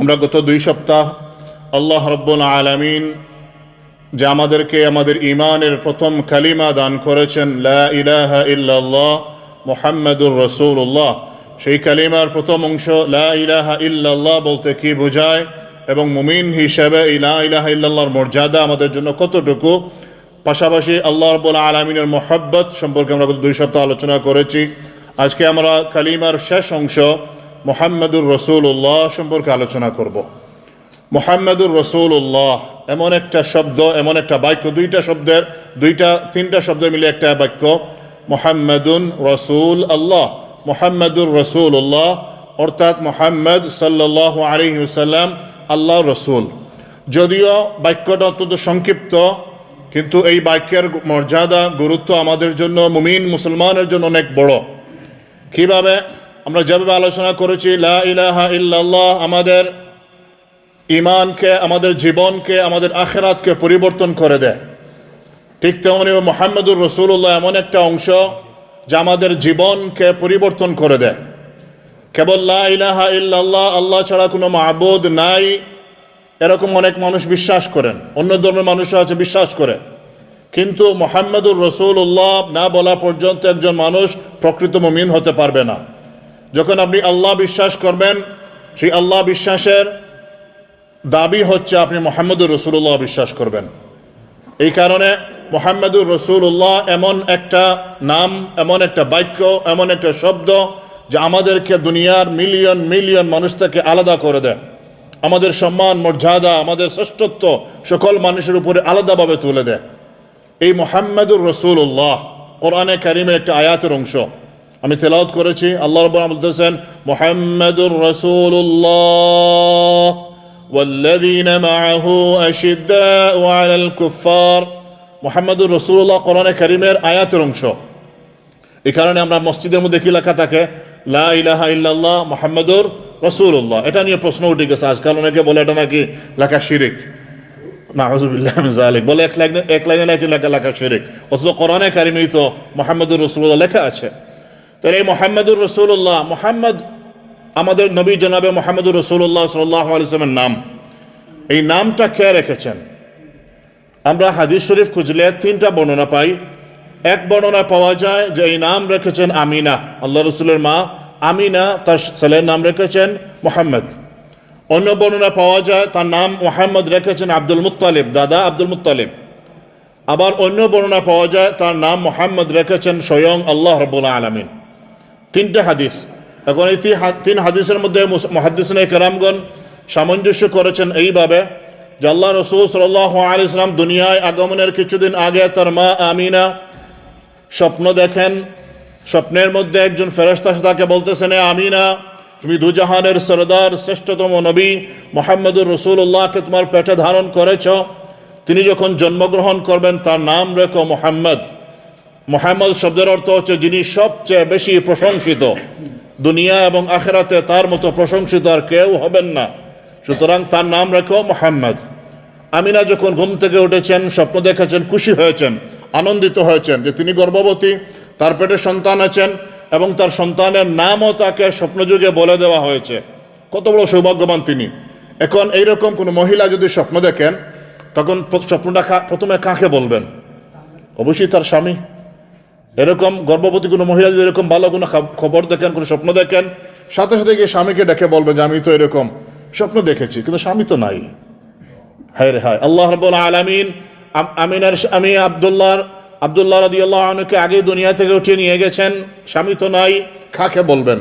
আমরা গত দুই সপ্তাহ আল্লাহ রব্বুল আলমিন যে আমাদেরকে আমাদের ইমানের প্রথম কালিমা দান করেছেন, লা ইলাহা ইল্লাল্লাহ মোহাম্মদুর রসুল্লাহ সেই কালিমার প্রথম অংশ, লা ইলাহা ইল্লাল্লাহ বলতে কি বোঝায়? এবং মুমিন হিসেবে এই লা মর্যাদা আমাদের জন্য কতটুকু? পাশাপাশি আল্লাহ রব্বুল আলমিনের মোহাব্বত সম্পর্কে আমরা দুই সপ্তাহ আলোচনা করেছি। আজকে আমরা কালিমার শেষ অংশ মোহাম্মদুর রসুল্লাহ সম্পর্কে আলোচনা করব। মোহাম্মদুর রসুল্লাহ এমন একটা শব্দ, এমন একটা বাক্য, দুইটা শব্দের, দুইটা, তিনটা শব্দ মিলে একটা বাক্য। মোহাম্মদুন রসুল আল্লাহ, মোহাম্মদুর রসুল্লাহ অর্থাৎ মোহাম্মদ সাল্লাহ আলহিসাল্লাম আল্লাহ রসুল। যদিও বাক্যটা অত্যন্ত সংক্ষিপ্ত, কিন্তু এই বাক্যের মর্যাদা, গুরুত্ব আমাদের জন্য, মুমিন মুসলমানের জন্য অনেক বড়। কীভাবে? আমরা যেভাবে আলোচনা করেছি, লা ইলাহা ইল্লাল্লাহ আমাদের ইমানকে আমাদের জীবনকে, আমাদের আখেরাতকে পরিবর্তন করে দেয়। ঠিক তেমনি মোহাম্মদুর রসুল্লাহ এমন একটা অংশ যা আমাদের জীবনকে পরিবর্তন করে দেয়। কেবল লা ইলাহা ইল্লাল্লাহ আল্লাহ ছাড়া কোনো মাহবুদ নাই, এরকম অনেক মানুষ বিশ্বাস করেন। অন্য ধর্মের মানুষও আছে, বিশ্বাস করে। কিন্তু মোহাম্মদুর রসুল্লাহ না বলা পর্যন্ত একজন মানুষ প্রকৃত মমিন হতে পারবে না। যখন আপনি আল্লাহ বিশ্বাস করবেন, সেই আল্লাহ বিশ্বাসের দাবি হচ্ছে আপনি মোহাম্মদুর রসুল্লাহ বিশ্বাস করবেন। এই কারণে মোহাম্মদুর রসুল্লাহ এমন একটা নাম, এমন একটা বাক্য, এমন একটা শব্দ যা আমাদেরকে দুনিয়ার মিলিয়ন মিলিয়ন মানুষ থেকে আলাদা করে দেয়। আমাদের সম্মান, মর্যাদা, আমাদের শ্রেষ্ঠত্ব সকল মানুষের উপরে আলাদাভাবে তুলে দেয়। এই মোহাম্মদুর রসুল্লাহ কোরআনে কারিমের একটা আয়াতের অংশ। আমি তেলাওত করেছি আল্লাহ রব বলতেছেন মোহাম্মদুর রসুল্লাহ والذين معه أشداء على الكفار মোহাম্মদুর রসুল্লাহ কোরআনে কারিমের আয়াতের অংশ এই কারণে আমরা মসজিদের মধ্যে কি লেখা থাকে লা ইলাহা ইল্লাল্লাহ মোহাম্মদুর রসুল্লাহ এটা নিয়ে প্রশ্ন উঠে গেছে আজকাল অনেকে বলে এটা নাকি লেখা শিরিক না হজুবিল্লাহ জালিক বলে এক লাইনে এক লাইনে নাকি লেখা লেখা শিরিক অথচ কোরআনে কারিমেই তো মোহাম্মদুর রসুল্লাহ লেখা আছে তাহলে এই মোহাম্মদুর রসুল্লাহ মোহাম্মদ আমাদের নবী জনাবে মোহাম্মদুর রসুল্লাহ সাল্লাহ আলিয়ামের নাম। এই নামটা কে রেখেছেন? আমরা হাদিস শরীফ খুঁজলে তিনটা বর্ণনা পাই। এক বর্ণনা পাওয়া যায় যে এই নাম রেখেছেন আমিনা, আল্লাহ রসুলের মা আমিনা তার ছেলের নাম রেখেছেন মোহাম্মদ। অন্য বর্ণনা পাওয়া যায় তার নাম মোহাম্মদ রেখেছেন আব্দুল মুত্তালিব, দাদা আব্দুল মুত্তালিব। আবার অন্য বর্ণনা পাওয়া যায় তার নাম মোহাম্মদ রেখেছেন স্বয়ং আল্লাহ রবুল্লা আলমিন। তিনটে হাদিস। এখন এই তিন হাদিসের মধ্যে মহাদিসন কেরামগণ সামঞ্জস্য করেছেন এইভাবে যে আল্লাহ রসুল সাল্লাহ আলি ইসলাম দুনিয়ায় আগমনের কিছুদিন আগে তার মা আমিনা স্বপ্ন দেখেন। স্বপ্নের মধ্যে একজন ফেরস্তা তাকে বলতেছেন আমিনা, তুমি দুজাহানের সরদার, শ্রেষ্ঠতম নবী মোহাম্মদুর রসুল্লাহকে তোমার পেটে ধারণ করেছ। তিনি যখন জন্মগ্রহণ করবেন তার নাম রেখো মোহাম্মদ। মোহাম্মদ শব্দের অর্থ হচ্ছে যিনি সবচেয়ে বেশি প্রশংসিত। দুনিয়া এবং আখেরাতে তার মতো প্রশংসিত আর কেউ হবেন না। সুতরাং তার নাম রেখো মোহাম্মদ। আমিনা যখন ঘুম থেকে উঠেছেন, স্বপ্ন দেখেছেন, খুশি হয়েছেন, আনন্দিত হয়েছেন যে তিনি গর্ভবতী, তার পেটে সন্তান আছেন এবং তার সন্তানের নামও তাকে স্বপ্নযুগে বলে দেওয়া হয়েছে। কত বড় সৌভাগ্যবান তিনি। এখন এইরকম কোনো মহিলা যদি স্বপ্ন দেখেন, তখন স্বপ্নটা প্রথমে কাকে বলবেন? অবশ্যই তার স্বামী। এরকম গর্ভবতী কোনো মহিলা যদি এরকম ভালো কোনো খবর দেখেন, কোনো স্বপ্ন দেখেন, সাথে সাথে গিয়ে স্বামীকে ডেকে বলবেন যে, আমি তো এরকম স্বপ্ন দেখেছি, কিন্তু স্বামী তো নাই। হায় রে হায়। আল্লাহ রব্বুল আলমিন আমিনার আমি আবদুল্লাহর, আবদুল্লাহ রদি আল্লাহ আনুকে আগে দুনিয়া থেকে উঠিয়ে নিয়ে গেছেন। স্বামী তো নাই, খাকে বলবেন।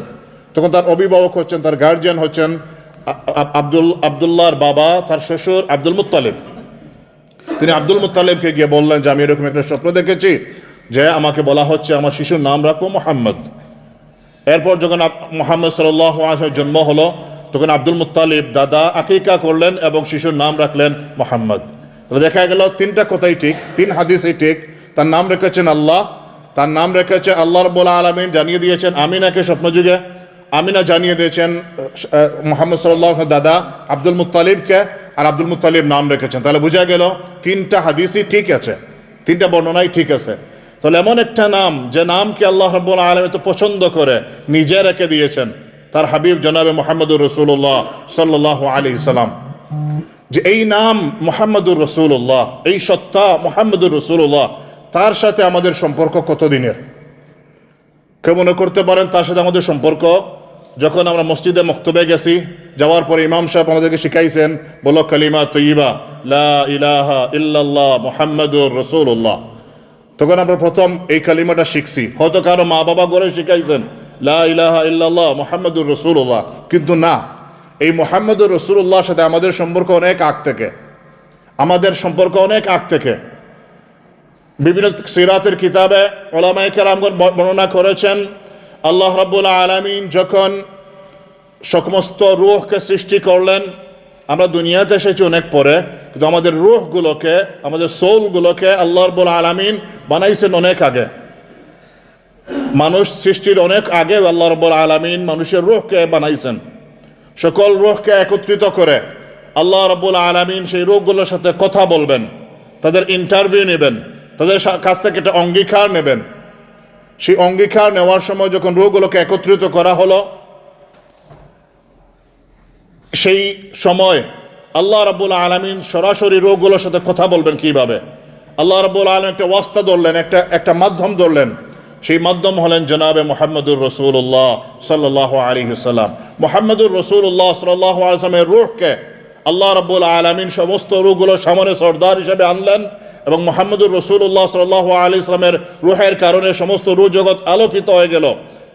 তখন তার অভিভাবক হচ্ছেন, তার গার্জিয়ান হচ্ছেন আব্দুল, আবদুল্লাহর বাবা, তার শ্বশুর আব্দুল মুতালিব তিনি আব্দুল মুতালিবকে গিয়ে বললেন যে, আমি এরকম একটা স্বপ্ন দেখেছি যে আমাকে বলা হচ্ছে আমার শিশুর নাম রাখব মোহাম্মদ। এরপর যখন মোহাম্মদ সাল্লাহ জন্ম হলো, তখন আব্দুল মুতালিব দাদা আকিকা করলেন এবং শিশুর নাম রাখলেন মোহাম্মদ। দেখা গেল তিনটা কথাই ঠিক, তিন হাদিসই ঠিক। তার নাম রেখেছেন আল্লাহ, তার নাম রেখেছে আল্লাহ রব্বুল্লা আলমিন, জানিয়ে দিয়েছেন আমিনাকে স্বপ্নযুগে, আমিনা জানিয়ে দিয়েছেন মোহাম্মদ সাল্লাহ দাদা আব্দুল মুতালিবকে আর আব্দুল মুতালিব নাম রেখেছেন। তাহলে বোঝা গেল তিনটা হাদিসই ঠিক আছে, তিনটা বর্ণনাই ঠিক আছে। তাহলে এমন একটা নাম, যে নামকে আল্লাহ রব্বুল আলম তো পছন্দ করে, নিজে রেখে দিয়েছেন, তার হাবিব জনাবে মোহাম্মদুর রসুল্লাহ সাল্লাহ আলি সাল্লাম। যে এই নাম মোহাম্মদুর রসুল্লাহ এই সত্তা মোহাম্মদুর রসুল্লাহ তার সাথে আমাদের সম্পর্ক কতদিনের? কেউ মনে করতে পারেন তার সাথে আমাদের সম্পর্ক? যখন আমরা মসজিদে মক্তবে গেছি, যাওয়ার পরে ইমাম সাহেব আমাদেরকে শিখাইছেন, বলো কালিমা তৈবা লা ইলাহা ইল্লাল্লাহ মোহাম্মদুর রসুল্লাহ তখন আমরা প্রথম এই কালিমাটা শিখছি। হয়তো কারও মা বাবা করে শিখাইছেন, লা ইলাহা ইল্লাল্লাহ, মোহাম্মদুর রসুল্লাহ কিন্তু না, এই মোহাম্মদুর রসুল্লাহর সাথে আমাদের সম্পর্ক অনেক আগ থেকে। আমাদের সম্পর্ক অনেক আগ থেকে। বিভিন্ন সিরাতের কিতাবে ওলামায়ে কেরামগণ ব- বর্ণনা করেছেন, আল্লাহ রাব্বুল আলামিন যখন সমস্ত রুহকে সৃষ্টি করলেন আমরা দুনিয়াতে এসেছি অনেক পরে, কিন্তু আমাদের রুহগুলোকে, আমাদের সোলগুলোকে আল্লাহ রব্বুল আলামিন বানাইছেন অনেক আগে। মানুষ সৃষ্টির অনেক আগে আল্লাহ রব্বুল আলামিন মানুষের রুহকে বানাইছেন। সকল রুহকে একত্রিত করে আল্লাহ রব্বুল আলামিন সেই রোগগুলোর সাথে কথা বলবেন, তাদের ইন্টারভিউ নেবেন, তাদের কাছ থেকে একটা অঙ্গীকার নেবেন। সেই অঙ্গীকার নেওয়ার সময় যখন রোগগুলোকে একত্রিত করা হলো সেই সময় আল্লাহ রাব্বুল আলমিন সরাসরি রোগগুলোর সাথে কথা বলবেন কীভাবে? আল্লাহ রাব্বুল আলম একটা ওয়াস্তা ধরলেন, একটা একটা মাধ্যম ধরলেন। সেই মাধ্যম হলেন জনাবে মোহাম্মদুর রসুল্লাহ সাল্লাহ আলী সাল্লাম মোহাম্মদুর রসুল্লাহ সাল্লাহ আসলামের রুহকে আল্লাহ রাবুল আলমিন সমস্ত রুহগুলোর সামনে সর্দার হিসেবে আনলেন এবং মোহাম্মদুর রসুল্লাহ সাল্লাহ আলী ইসলামের রুহের কারণে সমস্ত রুহ জগৎ আলোকিত হয়ে গেল।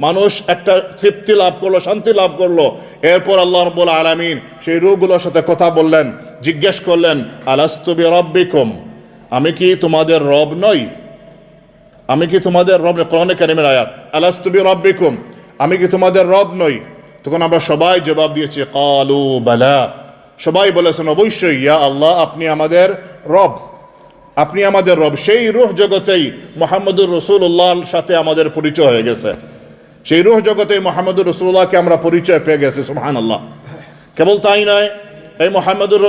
মানুষ একটা তৃপ্তি লাভ করল, শান্তি লাভ করল। এরপর আল্লাহ রব্বুল আলমিন সেই রুহগুলোর সাথে কথা বললেন, জিজ্ঞেস করলেন আলাস্তুবি রব্বিকুম আমি কি তোমাদের রব নই? আমি কি তোমাদের রব কোরআনে কারিমের আয়াত আলাস্তুবি রব্বিকুম আমি কি তোমাদের রব নই? তখন আমরা সবাই জবাব দিয়েছি, কালু বালা। সবাই বলেছেন, অবশ্যই, ইয়া আল্লাহ, আপনি আমাদের রব। আপনি আমাদের রব। সেই রুহ জগতেই মোহাম্মদুর রসুল্লাহর সাথে আমাদের পরিচয় হয়ে গেছে। সেই রুহ জগতে মোহাম্মদুর রসুল্লাহকে আমরা পরিচয় পেয়ে গেছি সুহান আল্লাহ কেবল তাই নয়, এই মোহাম্মদুর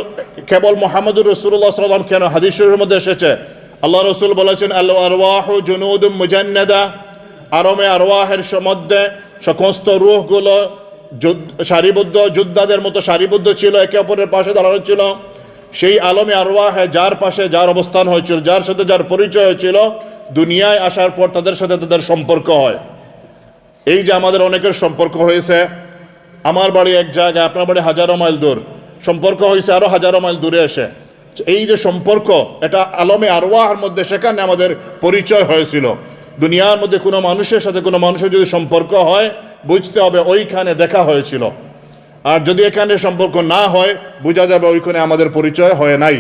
কেবল মোহাম্মদুর রসুল্লাহ সাল্লাম কেন হাদিস শরীফের মধ্যে এসেছে। আল্লাহ রসুল বলেছেন আল্লাহ আরওয়াহ জুনুদ মুজান্নাদা আরমে আরওয়াহের মধ্যে সমস্ত রুহগুলো সারিবদ্ধ, যোদ্ধাদের মতো সারিবদ্ধ ছিল, একে অপরের পাশে দাঁড়ানো ছিল। সেই আলমে আরওয়াহে যার পাশে যার অবস্থান হয়েছিল, যার সাথে যার পরিচয় হয়েছিল, দুনিয়ায় আসার পর তাদের সাথে তাদের সম্পর্ক হয়। এই যে আমাদের অনেকের সম্পর্ক হয়েছে, আমার বাড়ি এক জায়গায়, আপনার বাড়ি হাজারো মাইল দূর, সম্পর্ক হয়েছে আরও হাজারো মাইল দূরে এসে। এই যে সম্পর্ক, এটা আলমে আরওয়াহের মধ্যে সেখানে আমাদের পরিচয় হয়েছিল। দুনিয়ার মধ্যে কোনো মানুষের সাথে কোনো মানুষের যদি সম্পর্ক হয়, বুঝতে হবে ওইখানে দেখা হয়েছিল। আর যদি এখানে সম্পর্ক না হয়, বোঝা যাবে ওইখানে আমাদের পরিচয় হয় নাই।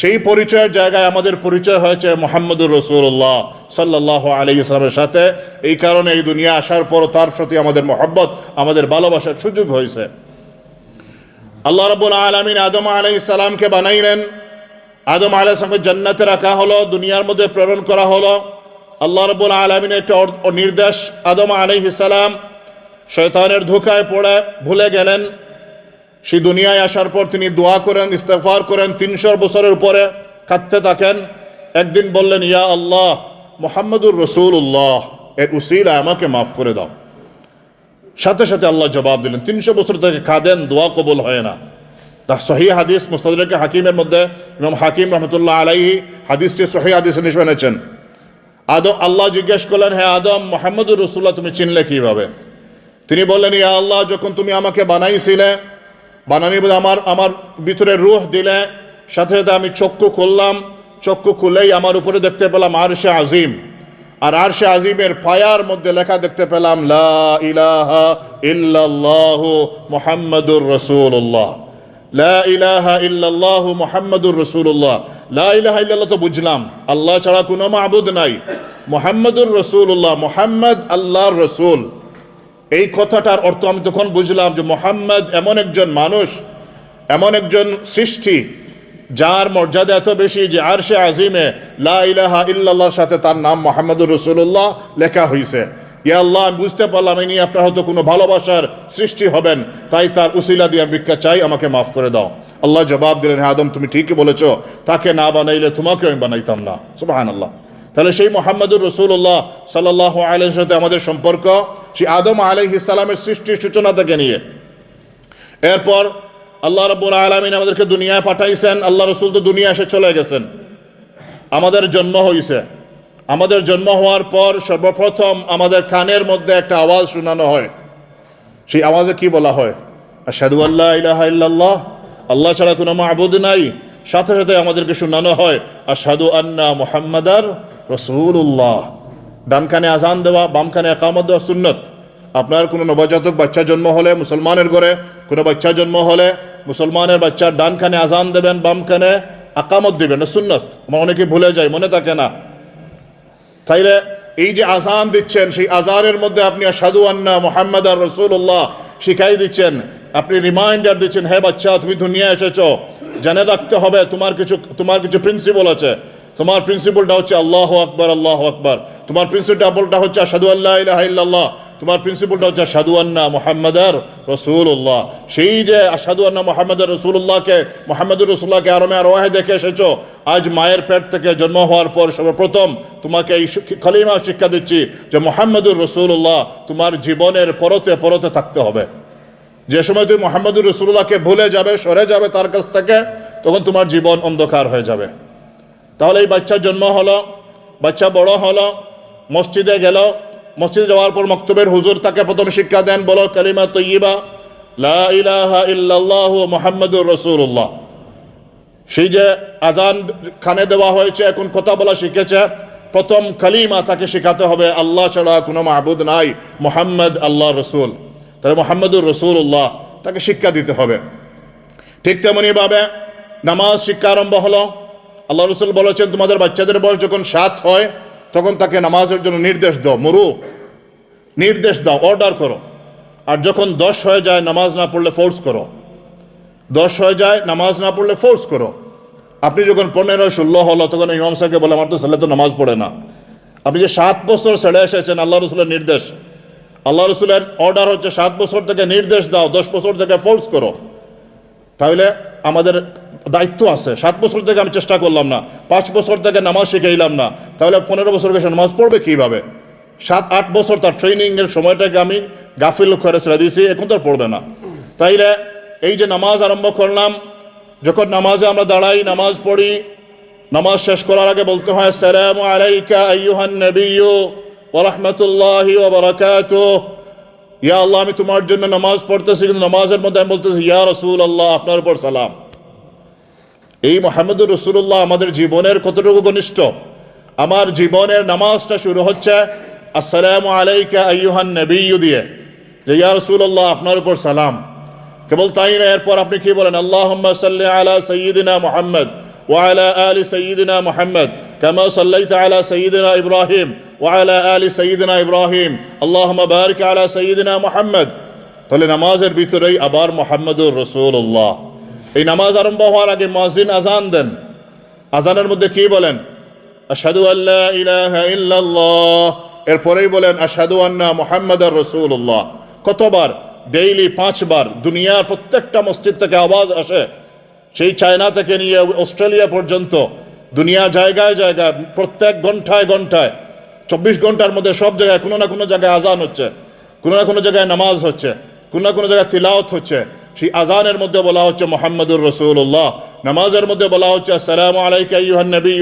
সেই পরিচয়ের জায়গায় আমাদের পরিচয় হয়েছে মোহাম্মদুর রসুল্লাহ সাল্লাহ আলী ইসলামের সাথে। এই কারণে এই দুনিয়া আসার পর তার প্রতি আমাদের মহব্বত, আমাদের ভালোবাসার সুযোগ হয়েছে। আল্লাহ রবুল আলমিন আদম আলাই সালামকে বানাইলেন। আদম আলাই সালামকে জান্নাতে রাখা হলো, দুনিয়ার মধ্যে প্রেরণ করা হলো। আল্লাহ রবুল আলমিনের একটা নির্দেশ আদম আলাইহি সালাম শয়তানের ধোকায় পড়ে, ভুলে গেলেন। সেই দুনিয়ায় আসার পর তিনি দোয়া করেন ইস্তেফার করেন তিনশো বছরের উপরে কাঁদতে থাকেন। একদিন বললেন, ইয়া আল্লাহ, মোহাম্মদুর রসুল্লাহ এর উসিলা আমাকে মাফ করে দাও। সাথে সাথে আল্লাহ জবাব দিলেন তিনশো বছর থেকে কাঁদেন, দোয়া কবুল হয় না। সহি হাদিস মুস্তাদুলকে হাকিমের মধ্যে ইমাম হাকিম রহমতুল্লাহ আলাইহি হাদিসটি সহি হাদিস নিয়ে এনেছেন। আদম আল্লাহ জিজ্ঞেস করলেন হ্যাঁ আদম, মোহাম্মদুর রসুল্লাহ তুমি চিনলে কীভাবে? তিনি বললেন, ইয়া আল্লাহ, যখন তুমি আমাকে বানাইছিলে বানানি বলে আমার আমার ভিতরে রুহ দিলে, সাথে সাথে আমি চক্ষু খুললাম, চক্ষু খুলেই আমার উপরে দেখতে পেলাম আরশে আজিম। আর আরশে আজিমের পায়ার মধ্যে লেখা দেখতে পেলাম, লা ইলাহা ইল্লাল্লাহ মুহাম্মাদুর রাসূলুল্লাহ। লা ইলাহা ইল্লাল্লাহ মুহাম্মাদুর রাসূলুল্লাহ। লা ইলাহা ইল্লাল্লাহ তো বুঝলাম, আল্লাহ ছাড়া কোনো মাবুদ নাই। মুহাম্মাদুর রাসূলুল্লাহ, মুহাম্মদ আল্লাহর রাসূল। এই কথাটার অর্থ আমি তখন বুঝলাম যে মোহাম্মদ এমন একজন মানুষ, এমন একজন সৃষ্টি, যার মর্যাদা এত বেশি যে আর সে আজিমে লা ইলাহা ইল্লাল্লাহর সাথে তার নাম মোহাম্মদুর রসুল্লাহ লেখা হয়েছে ইয়া আল্লাহ, আমি বুঝতে পারলাম ইনি আপনার হয়তো কোনো ভালোবাসার সৃষ্টি হবেন, তাই তার উসিলা দিয়ে ভিক্ষা চাই, আমাকে মাফ করে দাও। আল্লাহ জবাব দিলেন হ্যাঁ আদম, তুমি ঠিকই বলেছ, তাকে না বানাইলে তোমাকে আমি বানাইতাম না। সুবাহান আল্লাহ তাহলে সেই মোহাম্মদুর রসুল্লাহ সাল্লাহ আলহের সাথে আমাদের সম্পর্ক, সেই আদম আলহ ইসলামের সৃষ্টির সূচনা থেকে নিয়ে। এরপর আল্লাহ রব্বুল আলমিন আমাদেরকে দুনিয়ায় পাঠাইছেন, আল্লাহ রসুল তো দুনিয়া এসে চলে গেছেন। আমাদের জন্ম হয়েছে আমাদের জন্ম হওয়ার পর সর্বপ্রথম আমাদের কানের মধ্যে একটা আওয়াজ শোনানো হয়। সেই আওয়াজে কি বলা হয়? আসাদু আল্লাহ ইলাহা আল্লাহ ছাড়া কোনো মাহবুদ নাই। সাথে সাথে আমাদেরকে শোনানো হয় আসাদু আন্না মোহাম্মদার রসুল্লাহ ডান আজান দেওয়া বাম একামত দেওয়া সুন্নত। আপনার কোনো নবজাতক বাচ্চা জন্ম হলে মুসলমানের ঘরে, কোনো বাচ্চা জন্ম হলে মুসলমানের বাচ্চার ডান কানে আজান দেবেন বাম কানে আকামত দিবেন সুন্নত। আমার অনেকে ভুলে যায়, মনে থাকে না। তাইলে এই যে আজান দিচ্ছেন, সেই আজানের মধ্যে আপনি সাধু আন্না মোহাম্মদ আর রসুল্লাহ শিখাই দিচ্ছেন। আপনি রিমাইন্ডার দিচ্ছেন হ্যাঁ বাচ্চা, তুমি দুনিয়া এসেছ। জেনে রাখতে হবে, তোমার কিছু তোমার কিছু প্রিন্সিপাল আছে। তোমার প্রিন্সিপালটা হচ্ছে আল্লাহ আকবর আল্লাহ আকবর। তোমার প্রিন্সিপালটা হচ্ছে সাধু আল্লাহ তোমার প্রিন্সিপালটা হচ্ছে সাধু আন্না মোহাম্মদার রসুল্লাহ সেই যে সাধু আন্না মোহাম্মদ রসুল্লাহকে মোহাম্মদুর রসুল্লাহকে আরমে আরোহে দেখে এসেছ, আজ মায়ের পেট থেকে জন্ম হওয়ার পর সর্বপ্রথম তোমাকে এই খলিমা শিক্ষা দিচ্ছি যে মোহাম্মদুর রসুল্লাহ তোমার জীবনের পরতে পরতে থাকতে হবে। যে সময় তুমি মোহাম্মদুর রসুল্লাহকে ভুলে যাবে, সরে যাবে তার কাছ থেকে, তখন তোমার জীবন অন্ধকার হয়ে যাবে। তাহলে এই বাচ্চা জন্ম হলো, বাচ্চা বড় হলো, মসজিদে গেল, মসজিদে যাওয়ার পর মক্তবের হুজুর তাকে প্রথম শিক্ষা দেন, বলো কালিমা তৈবা লা ইলাহা ইল্লাল্লাহ মুহাম্মাদুর রাসূলুল্লাহ। সেই যে আজান খানে দেওয়া হয়েছে, এখন কথা বলা শিখেছে, প্রথম কালিমা তাকে শেখাতে হবে, আল্লাহ ছাড়া কোনো মাহবুদ নাই, মোহাম্মদ আল্লাহ রসুল। তাহলে মোহাম্মদুর রসুল্লাহ তাকে শিক্ষা দিতে হবে। ঠিক তেমনিভাবে নামাজ শিক্ষা আরম্ভ হলো আল্লাহ রসুল বলেছেন, তোমাদের বাচ্চাদের বয়স যখন সাত হয়, তখন তাকে নামাজের জন্য নির্দেশ দাও, মরু। নির্দেশ দাও অর্ডার করো। আর যখন দশ হয়ে যায়, নামাজ না পড়লে ফোর্স করো। দশ হয়ে যায়, নামাজ না পড়লে ফোর্স করো। আপনি যখন পনেরো, ষোলো হলো, তখন ইমাম সাহেবকে বলে, আমার তো ছেলে তো নামাজ পড়ে না। আপনি যে সাত বছর ছেড়ে এসেছেন, আল্লাহ রসুলের নির্দেশ। আল্লাহ রসুলের অর্ডার হচ্ছে, সাত বছর থেকে নির্দেশ দাও, দশ বছর থেকে ফোর্স করো। তাহলে আমাদের দায়িত্ব আছে। সাত বছর থেকে আমি চেষ্টা করলাম না। পাঁচ বছর থেকে নামাজ শিখাইলাম না। তাহলে পনেরো বছর গেছে নামাজ পড়বে কীভাবে? সাত, আট বছর তার ট্রেনিংয়ের সময়টাকে আমি গাফিল করে ছেড়ে দিয়েছি এখন তো পড়বে না। তাইলে এই যে নামাজ আরম্ভ করলাম, যখন নামাজে আমরা দাঁড়াই, নামাজ পড়ি, নামাজ শেষ করার আগে বলতে হয় সালাম আলাইকা আইয়ুহান নবিয়্যু ওয়া রাহমাতুল্লাহি ওয়া বারাকাতুহু। ইয়া আল্লাহ, আমি তোমার জন্য নামাজ পড়তেছি, কিন্তু নামাজের মধ্যে আমি বলতেছি, ইয়া রসুল আল্লাহ আপনার উপর সালাম। এই মোহাম্মদুর রসুল্লাহ আমাদের জীবনের কতটুকু ঘনিষ্ঠ আমার জীবনের নামাজটা শুরু হচ্ছে আসসালামু আলাইকা আইয়ুহান নবিয়্যু দিয়ে যে ইয়া রসুল্লাহ আপনার উপর সালাম কেবল তাই না এরপর আপনি কি বলেন আল্লাহ সাল্লি আলা সৈয়দিনা মোহাম্মদ وعلى آل سيدنا محمد كما صليت على سيدنا إبراهيم وعلى آل سيدنا إبراهيم اللهم بارك على سيدنا محمد তাহলে নামাজের ভিতরেই আবার মোহাম্মদুর রসুল্লাহ এই নামাজ আরম্ভ হওয়ার আগে মসজিদ আজান দেন। আজানের মধ্যে কি বলেন? আশহাদু আল্লাহ এরপরেই বলেন, আশহাদু আন্না মোহাম্মদ রাসূলুল্লাহ। কতবার? ডেইলি পাঁচবার। দুনিয়ার প্রত্যেকটা মসজিদ থেকে আওয়াজ আসে। সেই চায়না থেকে নিয়ে অস্ট্রেলিয়া পর্যন্ত। দুনিয়া জায়গায় জায়গায়, প্রত্যেক ঘন্টায় ঘন্টায়। চব্বিশ ঘণ্টার মধ্যে সব জায়গায় কোনো না কোনো জায়গায় আজান হচ্ছে। কোনো না কোনো জায়গায় নামাজ হচ্ছে। কোনো না কোনো জায়গায় তিলাওত হচ্ছে। সেই আজানের মধ্যে বলা হচ্ছে মোহাম্মদুর রসুল্লাহ নামাজের মধ্যে বলা হচ্ছে আসসালামু আলাইকা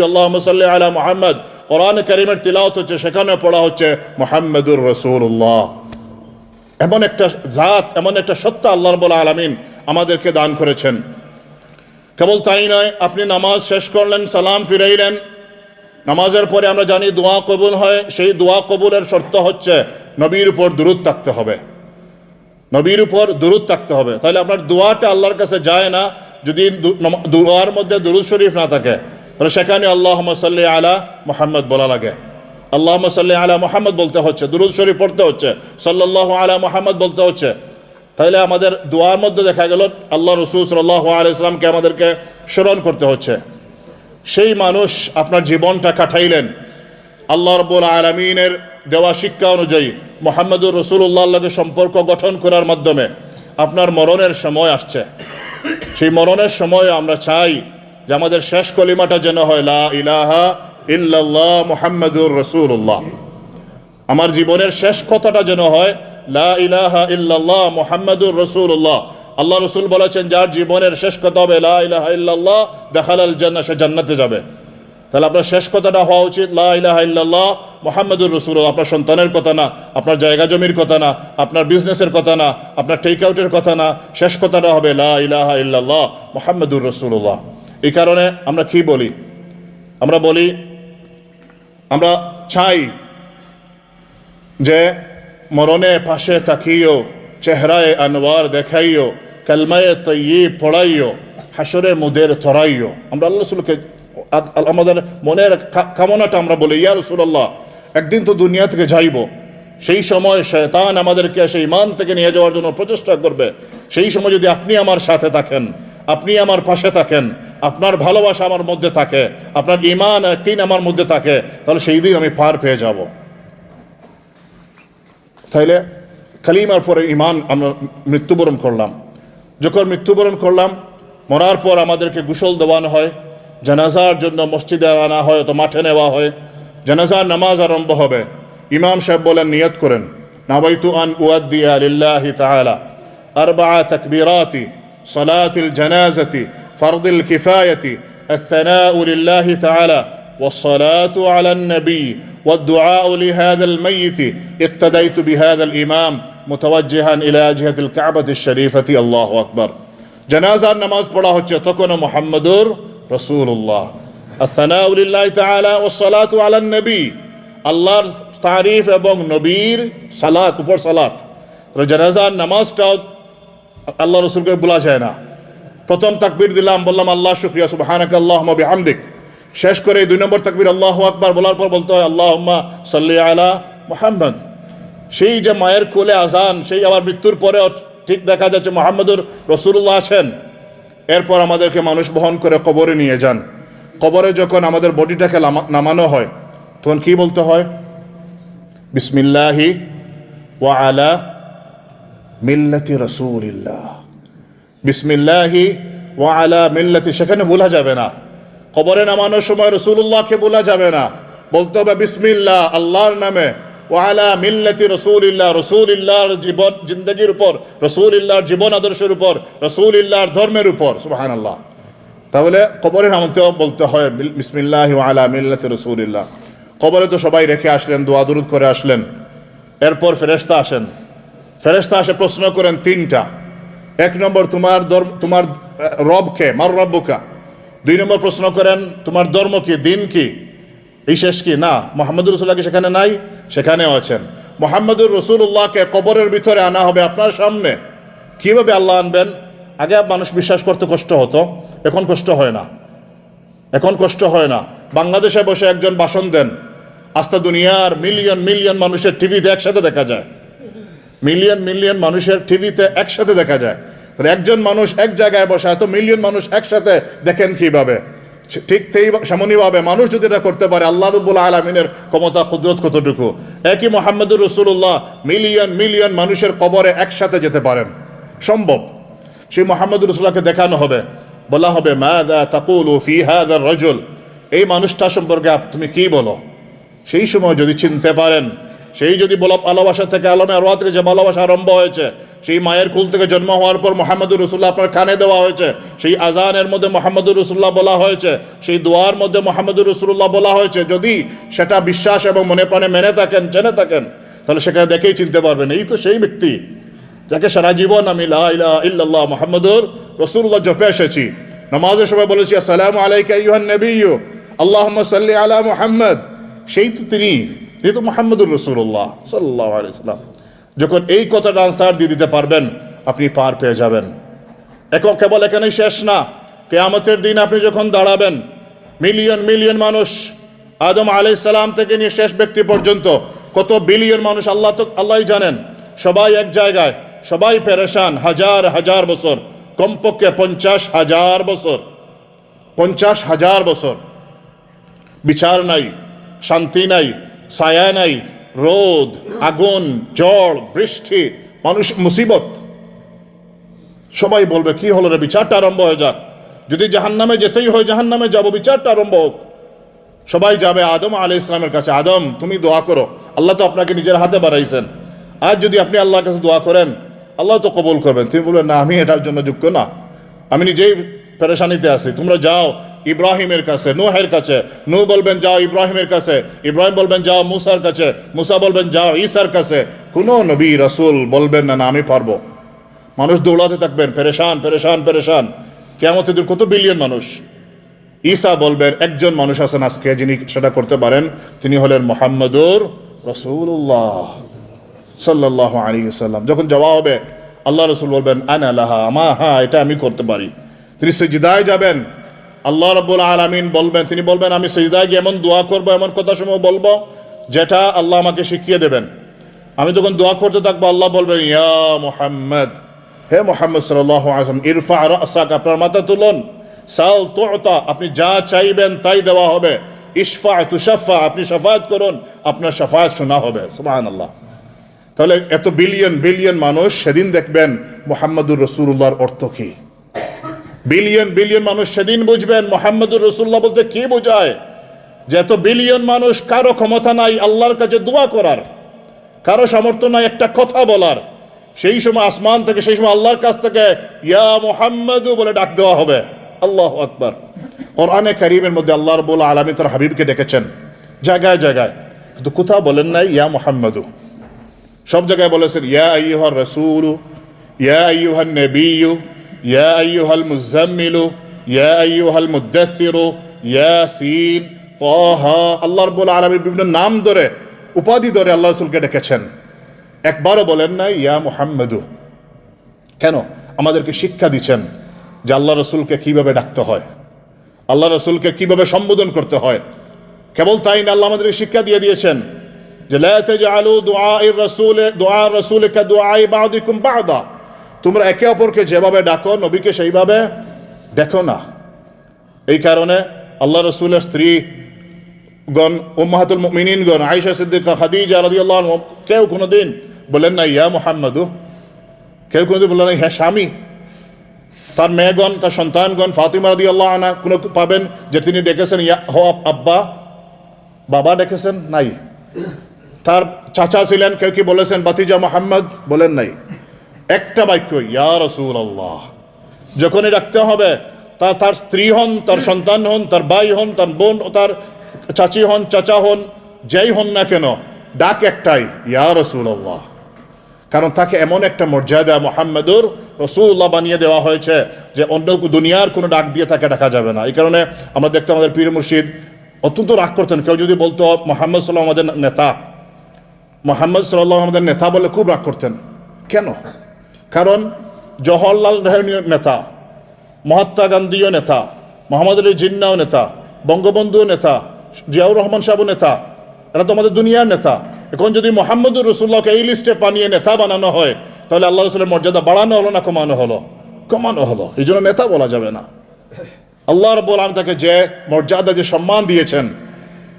আল্লাহ আলা মোহাম্মদ কোরআন করিমের তিলাওত হচ্ছে সেখানে পড়া হচ্ছে মোহাম্মদুর রসুল্লাহ এমন একটা জাত এমন একটা সত্তা আল্লাহ রবুল্লা আলমিন আমাদেরকে দান করেছেন কেবল তাই নয় আপনি নামাজ শেষ করলেন সালাম ফিরাইলেন নামাজের পরে আমরা জানি দোয়া কবুল হয় সেই দোয়া কবুলের শর্ত হচ্ছে নবীর উপর দূরত থাকতে হবে নবীর উপর দূরত থাকতে হবে। তাহলে আপনার দোয়াটা আল্লাহর কাছে যায় না, যদি দোয়ার মধ্যে দুরুদ শরীফ না থাকে। তাহলে সেখানে আল্লাহ সাল্লি আলা মোহাম্মদ বলা লাগে। আল্লাহ সাল্লি আলা মোহাম্মদ বলতে হচ্ছে, দুরুদ শরীফ পড়তে হচ্ছে। সাল্লাহ আলা মোহাম্মদ বলতে হচ্ছে। তাহলে আমাদের দোয়ার মধ্যে দেখা গেল, আল্লাহ রসুল সাল্লাহ আলাইসলামকে আমাদেরকে স্মরণ করতে হচ্ছে। সেই মানুষ আপনার জীবনটা কাটাইলেন। আল্লাহ রব্বুল আলমিনের দেওয়া শিক্ষা অনুযায়ী মোহাম্মদুর রসুল্লাহকে সম্পর্ক গঠন করার মাধ্যমে আপনার মরণের সময় আসছে। সেই মরণের সময় আমরা চাই যে আমাদের শেষ কলিমাটা যেন হয়, লা ইলাহা ইল্লাল্লাহ মুহাম্মাদুর রাসূলুল্লাহ। আমার জীবনের শেষ কথাটা যেন হয়, লা ইলাহা ইল্লাল্লাহ মুহাম্মাদুর রাসূলুল্লাহ। আল্লাহ রসুল বলেছেন, যার জীবনের শেষ কথা হবে, লা ইলাহা ইল্লাল্লাহ দেখালাল জান্নাহ, সে জান্নাতে যাবে। তাহলে আপনার শেষ কথাটা হওয়া উচিত, লা ইলাহা ইল্লাল্লাহ, মোহাম্মদুর রসুল আপনার সন্তানের কথা না, আপনার জায়গা জমির কথা না, আপনার বিজনেসের কথা না, আপনার টেক আউটের কথা না, শেষ কথাটা হবে, লা ইলাহা ইল্লাল্লাহ, মোহাম্মদুর রসুল্লাহ এই কারণে আমরা কি বলি? আমরা বলি, আমরা চাই যে মরণে পাশে তাকিও চেহারায় আনোয়ার দেখাইও কালমায়ে তৈয়ব পড়াইও হাসরে মুদের থরাইও আমরা আল্লাহ রসুলকে আমাদের মনের কামনাটা আমরা বলি, ইয়া রসুল্লাহ একদিন তো দুনিয়া থেকে যাইব। সেই সময় শয়তান আমাদেরকে সেই ইমান থেকে নিয়ে যাওয়ার জন্য প্রচেষ্টা করবে। সেই সময় যদি আপনি আমার সাথে থাকেন, আপনি আমার পাশে থাকেন, আপনার ভালোবাসা আমার মধ্যে থাকে, আপনার ইমান তিন আমার মধ্যে থাকে, তাহলে সেই দিন আমি পার পেয়ে যাব। তাইলে কালিমার পরে ইমান আমরা মৃত্যুবরণ করলাম। যখন মৃত্যুবরণ করলাম, মরার পর আমাদেরকে গোসল দেওয়ানো হয়। জানাজার জন্য মসজিদে আনা হয় তো মাঠে নেওয়া হয় জানাজার নামাজ আরম্ভ হবে ইমাম সাহেব বলেন নিয়ত করেন নাওয়াইতু আন উয়াদ্দিয়া লিল্লাহি তাআলা আরবাআ তাকবীরাতি সালাতিল জানাজাতি ফারদিল কিফায়াতি الثناء لله تعالى والصلاة على النبي والدعاء لهذا الميت اقتديت بهذا الإمام متوجها إلى جهة الكعبة الشريفة الله أكبر جنازة النماز পড়া হচ্ছে তখন মুহাম্মদুর রসুল্লাহ আসানাউল্লাহ তালা ও সালাত আলান নবী। আল্লাহর তারিফ এবং নবীর সালাত, উপর সালাত। জানাজার নামাজটাও আল্লাহ রসুলকে বলা যায় না। প্রথম তাকবির দিলাম, বললাম, আল্লাহ শুক্রিয়া, সুবাহানাক আল্লাহ শেষ করে দুই নম্বর তাকবির, আল্লাহ আকবার, বলার পর বলতে হয় আল্লাহ সাল্লি আলা মোহাম্মদ। সেই যে মায়ের কোলে আজান, সেই আবার মৃত্যুর পরেও ঠিক দেখা যাচ্ছে, মোহাম্মদুর রসুল্লাহ আছেন। এরপর আমাদেরকে মানুষ বহন করে কবরে নিয়ে যান। কবরে যখন আমাদের বডিটাকে নামানো হয়, তখন কি বলতে হয়? বিসমিল্লাহি ওয়া আলা মিল্লাতি রসুলিল্লাহ। বিসমিল্লাহি ওয়া আলা মিল্লাতি, সেখানে বলা যাবে না। কবরে নামানোর সময় রসুল্লাহকে বলা যাবে না। বলতে হবে বিসমিল্লাহ, আল্লাহর নামে। জীবন উপর জীবন আদর্শের উপর ধর্মের উপর সুবহানাল্লাহ। তাহলে কবরে বলতে হয় তো সবাই রেখে আসলেন দোয়া করে আসলেন। এরপর ফেরেশতা আসেন। ফেরেশতা আসে প্রশ্ন করেন তিনটা। এক নম্বর তোমার তোমার আহ, রবকে মার রব্বুকা? দুই নম্বর প্রশ্ন করেন তোমার ধর্ম কি দিন কি? এই শেষ কি? না মোহাম্মদুর রসুল্লাহ কি সেখানে নাই? সেখানেও আছেন। মোহাম্মদুর রসুল্লাহকে কবরের ভিতরে আনা হবে আপনার সামনে। কীভাবে আল্লাহ আনবেন? আগে মানুষ বিশ্বাস করতে কষ্ট হতো, এখন কষ্ট হয় না। এখন কষ্ট হয় না। বাংলাদেশে বসে একজন ভাষণ দেন। আস্তা দুনিয়ার মিলিয়ন মিলিয়ন মানুষের টিভিতে একসাথে দেখা যায়। মিলিয়ন মিলিয়ন মানুষের টিভিতে একসাথে দেখা যায়। তাহলে একজন মানুষ এক জায়গায় বসে, এত মিলিয়ন মানুষ একসাথে দেখেন কীভাবে? ঠিক সেই সেমনইভাবে মানুষ যদি এটা করতে পারে, আল্লাহ রুবুল আলমিনের ক্ষমতা, কুদরত কতটুকু? একই মোহাম্মদুর রসুল্লাহ মিলিয়ন মিলিয়ন মানুষের কবরে একসাথে যেতে পারেন। সম্ভব। সেই মোহাম্মদুর রসুল্লাহকে দেখানো হবে। বলা হবে মাদা তাকুলু ফি এই মানুষটা সম্পর্কে তুমি কি বলো? সেই সময় যদি চিনতে পারেন, সেই যদি বল ভালোবাসা থেকে আলমে আরোয়া থেকে যে ভালোবাসা আরম্ভ হয়েছে সেই মায়ের কুল থেকে জন্ম হওয়ার পর মোহাম্মদুর রসুল্লাহ আপনার কানে দেওয়া হয়েছে, সেই আজানের মধ্যে মোহাম্মদুর রসুল্লাহ বলা হয়েছে, সেই দোয়ার মধ্যে মোহাম্মদুর রসুল্লাহ বলা হয়েছে, যদি সেটা বিশ্বাস এবং মনে প্রাণে মেনে থাকেন, জেনে থাকেন, তাহলে সেখানে দেখেই চিনতে পারবেন, এই তো সেই ব্যক্তি যাকে সারা জীবন আমি ইল্লাল্লাহ মুহাম্মাদুর রাসূলুল্লাহ জপে এসেছি। নামাজের সময় বলেছি, আসসালামু আলাইকা আইয়ুহান নাবিয়্যু, আল্লাহুম্মা সাল্লি আলা মুহাম্মদ। সেই তো তিনি এই তো মুহাম্মদুর রাসূলুল্লাহ সাল্লাল্লাহু আলাইহি সাল্লাম যখন এই কথাটা আনসার দিয়ে দিতে পারবেন, আপনি পার পেয়ে যাবেন। এখন কেবল এখানেই শেষ না। কেয়ামতের দিন আপনি যখন দাঁড়াবেন মিলিয়ন মিলিয়ন মানুষ, আদম আলাই সালাম থেকে নিয়ে শেষ ব্যক্তি পর্যন্ত, কত বিলিয়ন মানুষ আল্লাহ তো আল্লাহই জানেন। সবাই এক জায়গায়, সবাই পেরেশান, হাজার হাজার বছর। কমপক্ষে পঞ্চাশ হাজার বছর। পঞ্চাশ হাজার বছর। বিচার নাই, শান্তি নাই, ছায়া নাই রোদ, আগুন ঝড় বৃষ্টি, মানুষ, মুসিবত। সবাই বলবে, কি হলো রে? বিচারটা আরম্ভ হয়ে যাক। যদি জাহান নামে যেতেই হয় জাহান নামে যাব। বিচারটা আরম্ভ হোক। সবাই যাবে, আদম আলাই ইসলামের কাছে, আদম, তুমি দোয়া করো। আল্লাহ তো আপনাকে নিজের হাতে বাড়াইছেন। আর যদি আপনি আল্লাহর কাছে দোয়া করেন, আল্লাহ তো কবুল করবেন। তুমি বলবেন, না, আমি এটার জন্য যোগ্য না। আমি নিজেই পেরেশানিতে আছি। তোমরা যাও ইব্রাহিমের কাছে, নুহের কাছে নু বলবেন, যাও ইব্রাহিমের কাছে। ইব্রাহিম বলবেন, যাও মুসার কাছে। মুসা বলবেন, যাও ঈসার কাছে। কোনো নবী, রাসূল বলবেন না আমি পারব। মানুষ দৌড়াতে থাকবেন, পেরেশান পেরেশান পেরেশান। কেমন কত বিলিয়ন মানুষ। ঈসা বলবেন, একজন মানুষ আছেন আজকে যিনি সেটা করতে পারেন। তিনি হলেন মোহাম্মদুর রসুল্লাহ সাল্লাহ আলী সাল্লাম যখন যাওয়া হবে, আল্লাহ রসুল বলবেন, আনা লাহা, আমা হ্যাঁ এটা আমি করতে পারি। তিনি সেজিদায় যাবেন। আল্লাহ রব্বুল আলমিন বলবেন, তিনি বলবেন, আমি সেজিদায় গিয়ে এমন দোয়া করব, এমন কথা সময় বলব, যেটা আল্লাহ আমাকে শিখিয়ে দেবেন। আমি তখন দোয়া করতে থাকব, আল্লাহ বলবেন, ইয়া মোহাম্মদ, হে মোহাম্মদ সাল্লাহ আসলাম ইরফা আসাক আপনার মাথা তুলুন। সাল তোতা, আপনি যা চাইবেন তাই দেওয়া হবে। ইশফা তুষাফা আপনি সাফায়াত করুন, আপনার সাফায়াত শোনা হবে। সুবাহান আল্লাহ তাহলে এত বিলিয়ন বিলিয়ন মানুষ সেদিন দেখবেন মোহাম্মদুর রসুল্লাহর অর্থ কি? বিলিয়ন বিলিয়ন মানুষ সেদিন বুঝবেন, মোহাম্মদুর রসুল্লাহ বলতে কি বোঝায়? যে এত বিলিয়ন মানুষ কারও ক্ষমতা নাই, আল্লাহর কাছে দোয়া করার, কারও সামর্থ্য নাই একটা কথা বলার। সেই সময় আসমান থেকে, সেই সময় আল্লাহর কাছ থেকে, ইয়া মোহাম্মদু বলে ডাক দেওয়া হবে। আল্লাহ আকবার। কোরআনে করিমের মধ্যে আল্লাহ রবুল আলমী তার হাবিবকে ডেকেছেন। জায়গায় জায়গায়। কিন্তু কোথাও বলেন নাই, ইয়া মোহাম্মদু সব জায়গায় বলেছেন, ইয়া আইয়ুহার রসুল ইয়া আইয়ুহান নবিয়ু ইয়া আইয়ুহাল মুজাম্মিলু ইয়া আইয়ুহাল মুদ্দাথিরু ইয়াসিন তাহা আল্লাহ রাব্বুল আলামিন বিভিন্ন নাম ধরে উপাধি ধরে আল্লাহ রাসূলকে ডেকেছেন। একবারও বলেন নাই, ইয়া মুহাম্মাদু। কেন? আমাদেরকে শিক্ষা দিচ্ছেন যে আল্লাহ রসুলকে কীভাবে ডাকতে হয়। আল্লাহ রসুলকে কীভাবে সম্বোধন করতে হয়। কেবল তাই না, আল্লাহ আমাদেরকে শিক্ষা দিয়ে দিয়েছেন যে, লা তাজআলু দুআইর রাসূল, দুআ রাসূল কা দুআই বা'দিকুম বা'দা। তোমরা একে অপরকে যেভাবে ডাকো, নবীকে সেইভাবে দেখো না। এই কারণে আল্লাহ রসুলের স্ত্রী গণ উম্মাহাতুল মুমিনিন গণ আয়েশা সিদ্দিকা, খাদিজা রাদিয়াল্লাহু আনহা, কেউ কোনোদিন বলেন না ইয়া মুহাম্মাদু। কেউ কোনোদিন বললেন না হ্যাঁ স্বামী, তার মেয়েগণ, তার সন্তানগণ, ফাতিমা রাদি আল্লাহ আনা কোনো পাবেন যে তিনি ডেকেছেন, ইয়া, হ, আব্বা, বাবা ডেকেছেন? নাই। তার চাচা ছিলেন, কেউ কি বলেছেন, বাতিজা মোহাম্মদ? বলেন নাই। একটা বাক্য, ইয়া রসুল আল্লাহ যখনই রাখতে হবে, তা তার স্ত্রী হন, তার সন্তান হন, তার ভাই হন, তার বোন, তার চাচি হন, চাচা হন, যেই হন না কেন, ডাক একটাই, ইয়া রসুল আল্লাহ কারণ তাকে এমন একটা মর্যাদা মোহাম্মদুর রসুল্লাহ বানিয়ে দেওয়া হয়েছে যে অন্য দুনিয়ার কোনো ডাক দিয়ে তাকে ডাকা যাবে না। এই কারণে আমরা দেখতে আমাদের পীর মুর্শিদ অত্যন্ত রাগ করতেন। কেউ যদি বলতো, মোহাম্মদ সাল্লাহ আমাদের নেতা। মোহাম্মদ সাল্লাহ আমাদের নেতা বলে খুব রাগ করতেন। কেন? কারণ জওহরলাল নেহরুও নেতা, মহাত্মা গান্ধীও নেতা, মোহাম্মদ আলী জিন্নাও নেতা, বঙ্গবন্ধুও নেতা, জিয়াউর রহমান সাহেবও নেতা, এরা তো আমাদের দুনিয়ার নেতা। এখন যদি মোহাম্মদুর রসুল্লাহকে এই লিস্টে পানিয়ে নেতা বানানো হয়, তাহলে আল্লাহ রসুলের মর্যাদা বাড়ানো হলো না, কমানো হলো? কমানো হলো। এই জন্য নেতা বলা যাবে না। আল্লাহ রব্বুল আলম তাকে যে মর্যাদা, যে সম্মান দিয়েছেন,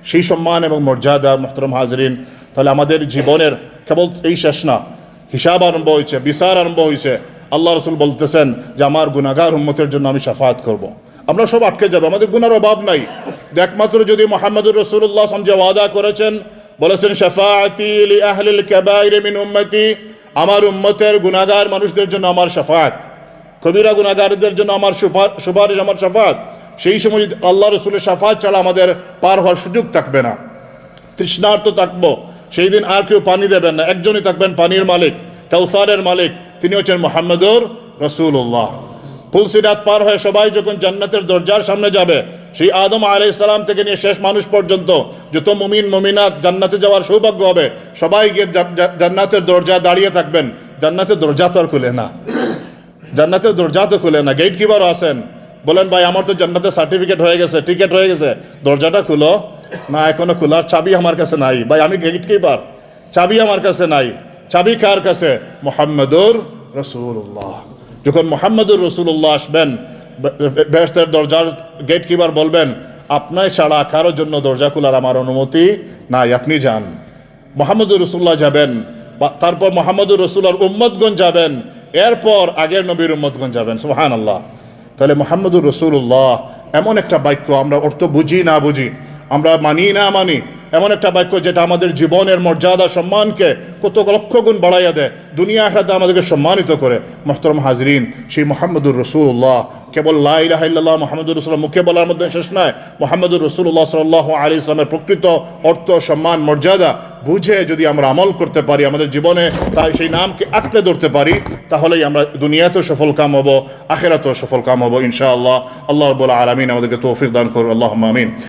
সেই সম্মান এবং মর্যাদা, মোহতরম হাজরিন, তাহলে আমাদের জীবনের কেবল এই শেষ না হিসাব আরম্ভ হয়েছে বিচার আরম্ভ হয়েছে। আল্লাহ রসুল বলতেছেন যে, আমার গুনাগার উম্মতের জন্য আমি সাফাত করব। আমরা সব আটকে যাব, আমাদের গুনার অভাব নাই। একমাত্র যদি মোহাম্মদুর রসুল্লাহ যে ওয়াদা করেছেন, বলেছেন, শাফাআতি আমার উম্মতের গুনাহগার মানুষদের জন্য আমার শাফাত কবিরা গুনাহগারদের জন্য আমার সুপার- সুপারিশ আমার শাফাত সেই সময় আল্লাহ রসুলের শাফাত ছাড়া আমাদের পার হওয়ার সুযোগ থাকবে না। তৃষ্ণার্ত থাকব। সেই দিন আর কেউ পানি দেবেন না। একজনই থাকবেন পানির মালিক, কাউসারের মালিক, তিনি হচ্ছেন মোহাম্মদুর রসুল্লাহ ফুলসিরাত পার হয়ে সবাই যখন জান্নাতের দরজার সামনে যাবে, সেই আদম আলাই সালাম থেকে নিয়ে শেষ মানুষ পর্যন্ত যত মুমিন, মুমিনাত জান্নাতে যাওয়ার সৌভাগ্য হবে, সবাই গিয়ে জান্নাতের দরজা দাঁড়িয়ে থাকবেন। জান্নাতের দরজা তো আর খুলে না। জান্নাতের দরজা তো খুলে না। গেট কিবারও আছেন। বলেন, ভাই, আমার তো জান্নাতের সার্টিফিকেট হয়ে গেছে টিকিট হয়ে গেছে। দরজাটা খুলো। না, এখনও খোলার চাবি আমার কাছে নাই। ভাই, আমি গেট কিবার চাবি আমার কাছে নাই। চাবি কার কাছে? মোহাম্মদুর রসুল্লাহ যখন মোহাম্মদুর রসুল্লাহ আসবেন বেহস্তের দরজার গেট কিবার বলবেন আপনার ছাড়া কারোর জন্য দরজা খোলার আমার অনুমতি নাই, আপনি যান। মোহাম্মদুর রসুল্লাহ যাবেন তারপর মোহাম্মদুর রসুল্লাহর উম্মতগঞ্জ যাবেন, এরপর আগের নবীর উম্মতগঞ্জ যাবেন সুহান আল্লাহ তাহলে মোহাম্মদুর রসুল্লাহ এমন একটা বাক্য আমরা অর্থ বুঝি না বুঝি? আমরা মানি না মানি, এমন একটা বাক্য যেটা আমাদের জীবনের মর্যাদা, সম্মানকে কত লক্ষ গুণ বাড়াইয়া দেয়। দুনিয়া আখরাতে আমাদেরকে সম্মানিত করে। মোহতরম হাজরিন, সেই মোহাম্মদুর রসুল্লাহ কেবল লাই লাইলাহ মোহাম্মদুর রসুল্লাহ মুখে বলার মধ্যে শেষ নয় মোহাম্মদুর রসুল্লাহ সাল্লাহ আলী ইসলামের প্রকৃত অর্থ, সম্মান, মর্যাদা বুঝে যদি আমরা আমল করতে পারি, আমাদের জীবনে তাই সেই নামকে আঁকড়ে ধরতে পারি, তাহলেই আমরা দুনিয়াতেও সফল কাম হব, আখেরাতেও সফল কাম হব, ইনশাআল্লাহ। আল্লাহ রবুল্লা আলমিন আমাদেরকে তৌফিক দান করুন। আল্লাহ আমিন।